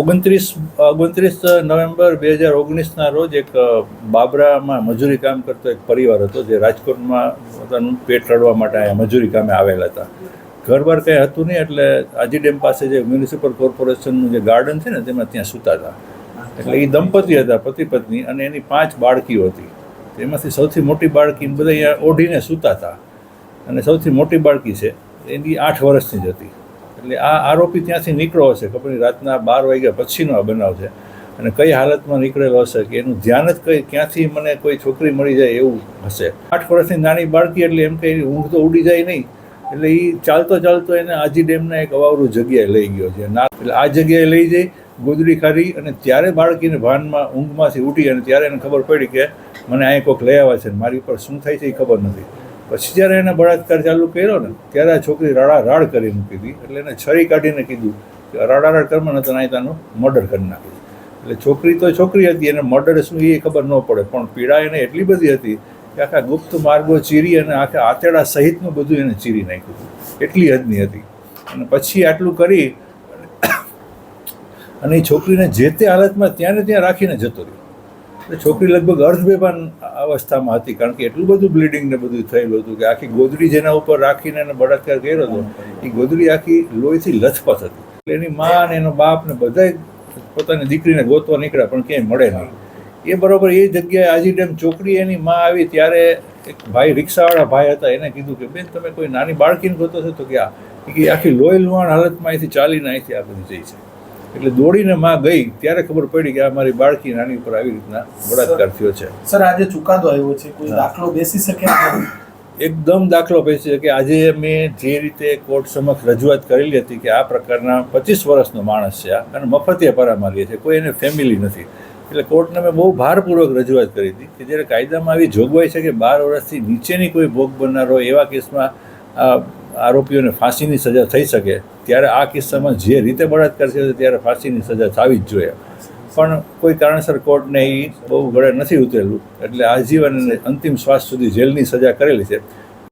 ઓગણત્રીસ ઓગણત્રીસ નવેમ્બર બે હજાર ઓગણીસના રોજ એક બાબરામાં મજૂરી કામ કરતો એક પરિવાર હતો જે રાજકોટમાં પોતાનું પેટ રડવા માટે અહીંયા મજૂરી કામે આવેલા હતા. ઘરબાર કંઈ હતું નહીં એટલે આજી ડેમ પાસે જે મ્યુનિસિપલ કોર્પોરેશનનું જે ગાર્ડન છે ને તેમાં ત્યાં સૂતા હતા. એટલે એ દંપતી હતા, પતિ પત્ની અને એની પાંચ બાળકીઓ હતી. તેમાંથી સૌથી મોટી બાળકી બધા અહીંયા ઓઢીને સૂતા હતા. અને સૌથી મોટી બાળકી છે, એની આઠ વર્ષની જ હતી. એટલે આ આરોપી ત્યાંથી નીકળ્યો હશે, ખબર નહીં, રાતના બાર વાગ્યા પછીનો આ બનાવ છે. અને કઈ હાલતમાં નીકળેલો હશે કે એનું ધ્યાન જ કઈ, ક્યાંથી મને કોઈ છોકરી મળી જાય એવું હશે. આઠ વર્ષની નાની બાળકી એટલે એમ કંઈ ઊંઘ તો ઉડી જાય નહીં. એટલે એ ચાલતો ચાલતો એને આજી ડેમના એક અવાવરું જગ્યાએ લઈ ગયો છે. ના, એટલે આ જગ્યાએ લઈ જઈ, ગોદડી ખારી અને ત્યારે બાળકીને ભાનમાં ઊંઘમાંથી ઉઠી અને ત્યારે એને ખબર પડી કે મને અહીં કોઈક લઈ આવ્યા છે મારી ઉપર શું થાય છે એ ખબર નથી. પછી જ્યારે એને બળાત્કાર ચાલુ કર્યો ને, ત્યારે આ છોકરી રાડા રાડ કરી મૂકી હતી. એટલે એને છરી કાઢીને કીધું કે રાડા રાડ કરવા નતો નહીં તાનું મર્ડર કરી નાખ્યું એટલે છોકરી તો છોકરી હતી, એને મર્ડર શું એ ખબર ન પડે, પણ પીડા એને એટલી બધી હતી કે આખા ગુપ્ત માર્ગો ચીરી અને આખા આતેડા સહિતનું બધું એને ચીરી નાખ્યું હતું. એટલી હદની હતી. અને પછી આટલું કરી અને એ છોકરીને જે તે હાલતમાં ત્યાં ત્યાં રાખીને જતો રહ્યો. છોકરી લગભગ અર્ધબેભાન અવસ્થામાં હતી, કારણ કે એટલું બધું બ્લીડિંગ ને બધું થયેલું હતું કે આખી ગોદડી જેના ઉપર રાખીને એને બળાત્કાર કર્યો હતો, એ ગોદડી આખી લોહીથી લથપથ હતી. એટલે એની મા અને એનો બાપ ને બધાય પોતાની દીકરીને ગોતવા નીકળ્યા, પણ ક્યાંય મળે નહીં. એ બરાબર એ જગ્યાએ આજી ડેમ ચોકડી એની મા આવી ત્યારે એક ભાઈ, રિક્ષાવાળા ભાઈ હતા, એને કીધું કે, બેન, તમે કોઈ નાની બાળકીને ગોતો છો? તો કે, આખી લોહી લુહાણ હાલતમાં અહીંથી ચાલીને અહીંથી આ બધી જઈ છે. એટલે દોડીને માં ગઈ ત્યારે ખબર પડી કે આ મારી બાળકી નાની ઉપર આવી રીતના બળાત્કાર થયો છે. સર આજે ચુકાદો આવ્યો છે. કોઈ દાખલો બેસી શકે એકદમ દાખલો બેસી શકે. કે આજે મેં જે રીતે કોર્ટ સમક્ષ રજૂઆત કરેલી હતી કે આ પ્રકારના પચીસ વર્ષનો માણસ છે આ અને મફતિયા પરામારીએ છે કોઈ એને ફેમિલી નથી. એટલે કોર્ટને મેં બહુ ભારપૂર્વક રજૂઆત કરી હતી કે જ્યારે કાયદામાં આવી જોગવાઈ છે કે બાર વર્ષથી નીચેની કોઈ ભોગ બનનાર હોય એવા કેસમાં આ આરોપીઓને ફાંસીની સજા થઈ શકે, ત્યારે આ કિસ્સામાં જે રીતે બળાત્કાર થયો ત્યારે ફાંસીની સજા થવી જ જોઈએ. પણ કોઈ કારણસર કોર્ટને એ બહુ ગળે નથી ઉતરેલું, એટલે આજીવન અંતિમ શ્વાસ સુધી જેલની સજા કરેલી છે.